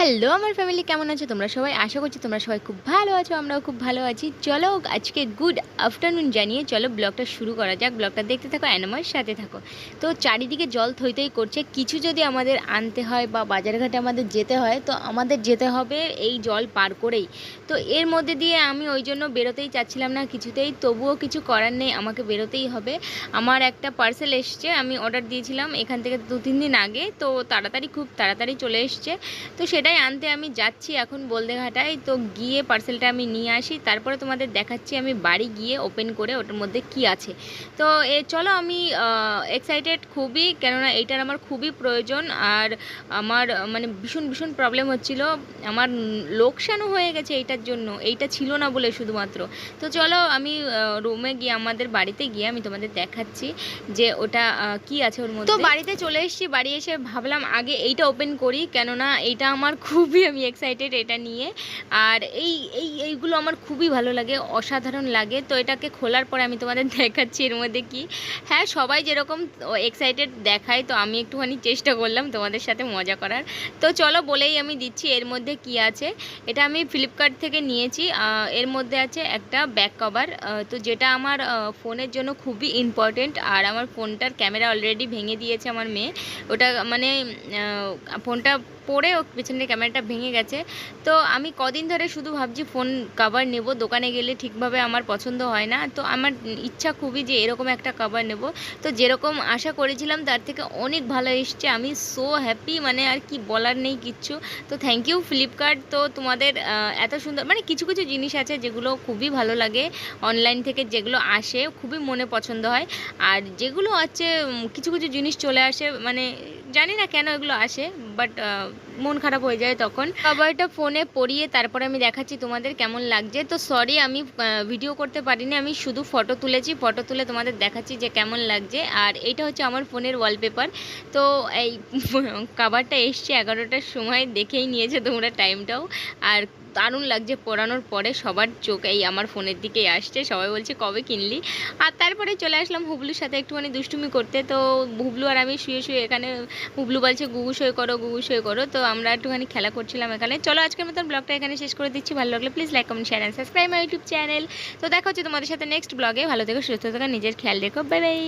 Hello, আমার family কেমন আছো? তোমরা সবাই আশা করছি তোমরা সবাই খুব ভালো আছো, আমরাও খুব ভালো আছি। চলো আজকে গুড আফটারনুন জানিয়ে চলো ব্লগটা শুরু করা যাক। ব্লগটা দেখতে থাকো অ্যানামার সাথে থাকো। তো চারিদিকে জল থই থই করছে। কিছু যদি আমাদের আনতে হয় বা বাজারঘাটে আমাদের যেতে হয়, তো আমাদের যেতে হবে এই জল পার করেই। তো এর মধ্যে দিয়ে আমি ওই জন্য বেরোতেই চাচ্ছিলাম না কিছুতেই। তবুও কিছু করার নেই, আমাকে বেরোতেই হবে। আমার একটা পার্সেল এসছে, আমি অর্ডার দিয়েছিলাম এখান থেকে দু তিন দিন আগে। তো তাড়াতাড়ি, খুব তাড়াতাড়ি চলে এসছে। তো সেটাই আনতে আমি যাচ্ছি এখন বলদেঘাটায়। তো গিয়ে পার্সেলটা আমি নিয়ে আসি তারপরে তোমাদের দেখাচ্ছি আমি বাড়ি গিয়ে ওপেন করে ওটার মধ্যে কি আছে। তো এ চলো আমি এক্সাইটেড খুবই কেননা এইটার আমার খুবই প্রয়োজন। আর আমার মানে ভীষণ ভীষণ প্রবলেম হচ্ছিল। আমার লোকসানও হয়ে গেছে এইটার জন্য। এইটা ছিল না বলে শুধুমাত্র। তো চলো আমি রুমে গিয়ে আমাদের বাড়িতে গিয়ে আমি তোমাদের দেখাচ্ছি যে ওটা কি আছে ওর মধ্যে। তো বাড়িতে চলে এসেছি বাড়ি এসে ভাবলাম আগে এইটা ওপেন করি কেননা এইটা আমার খুবই আমি এক্সাইটেড এটা নিয়ে। আর এই এই, এইগুলো আমার খুবই ভালো লাগে, অসাধারণ লাগে। তো এটাকে খোলার পরে আমি তোমাদের দেখাচ্ছি এর মধ্যে কি। হ্যাঁ সবাই যেরকম এক্সাইটেড দেখায়, তো আমি একটুখানি চেষ্টা করলাম তোমাদের সাথে মজা করার। তো চলো বলেই আমি দিচ্ছি এর মধ্যে কি আছে। এটা আমি ফ্লিপকার্ট থেকে নিয়েছি। এর মধ্যে আছে একটা ব্যাক কভার তো যেটা আমার ফোনের জন্য খুবই ইম্পর্টেন্ট আর আমার ফোনটার ক্যামেরা অলরেডি ভেঙে দিয়েছে আমার মেয়ে। ওটা মানে ফোনটা পড়ে ও পেছনের ক্যামেরাটা ভেঙে গেছে। তো আমি কদিন ধরে শুধু ভাবছি ফোন কভার নেব, দোকানে গেলে ঠিকভাবে আমার পছন্দ হয় না। তো আমার ইচ্ছা খুবই যে এরকম একটা কভার নেব। তো যেরকম আশা করেছিলাম তার থেকে অনেক ভালো এসছে। আমি সো হ্যাপি মানে আর কি বলার নেই কিচ্ছু। তো থ্যাংক ইউ ফ্লিপকার্ট তো তোমাদের এত সুন্দর মানে কিছু কিছু জিনিস আছে যেগুলো খুবই ভালো লাগে অনলাইন থেকে, যেগুলো আসে, খুবই মনে পছন্দ হয়। আর যেগুলো আছে কিছু কিছু জিনিস চলে আসে মানে জানি না কেন এগুলো আসে বাট মন খারাপ হয়ে যায় তখন। কভারটা ফোনে পড়িয়ে তারপরে আমি দেখাচ্ছি তোমাদের কেমন লাগছে। তো সরি আমি ভিডিও করতে পারিনি, আমি শুধু ফটো তুলেছি। ফটো তুলে তোমাদের দেখাচ্ছি যে কেমন লাগছে। আর এটা হচ্ছে আমার ফোনের ওয়ালপেপার তো এই কাভারটা এসছে এগারোটার সময়, দেখেই নিয়েছে তোমরা টাইমটাও আর দারুণ লাগছে পরানোর পরে সবার চোখ এই আমার ফোনের দিকেই আসছে। সবাই বলছে, কবে কিনলি? আর তারপরে চলে আসলাম হুবলুর সাথে একটুখানি দুষ্টুমি করতে। তো হুবলু আর আমি শুয়ে শুয়ে এখানে হুবলু বলছে, গুগু সই করো, গুগু সই করো। তো আমরা একটুখানি খেলা করছিলাম এখানে। চলো আজকের মতন ব্লগটা এখানে শেষ করে দিচ্ছি। ভালো লাগলে please like comment share and subscribe my YouTube channel তো দেখা হচ্ছে তোমাদের সাথে নেক্সট ব্লগে। ভালো থেকো, সুস্থ থেকো, নিজের খেয়াল রেখো। Bye bye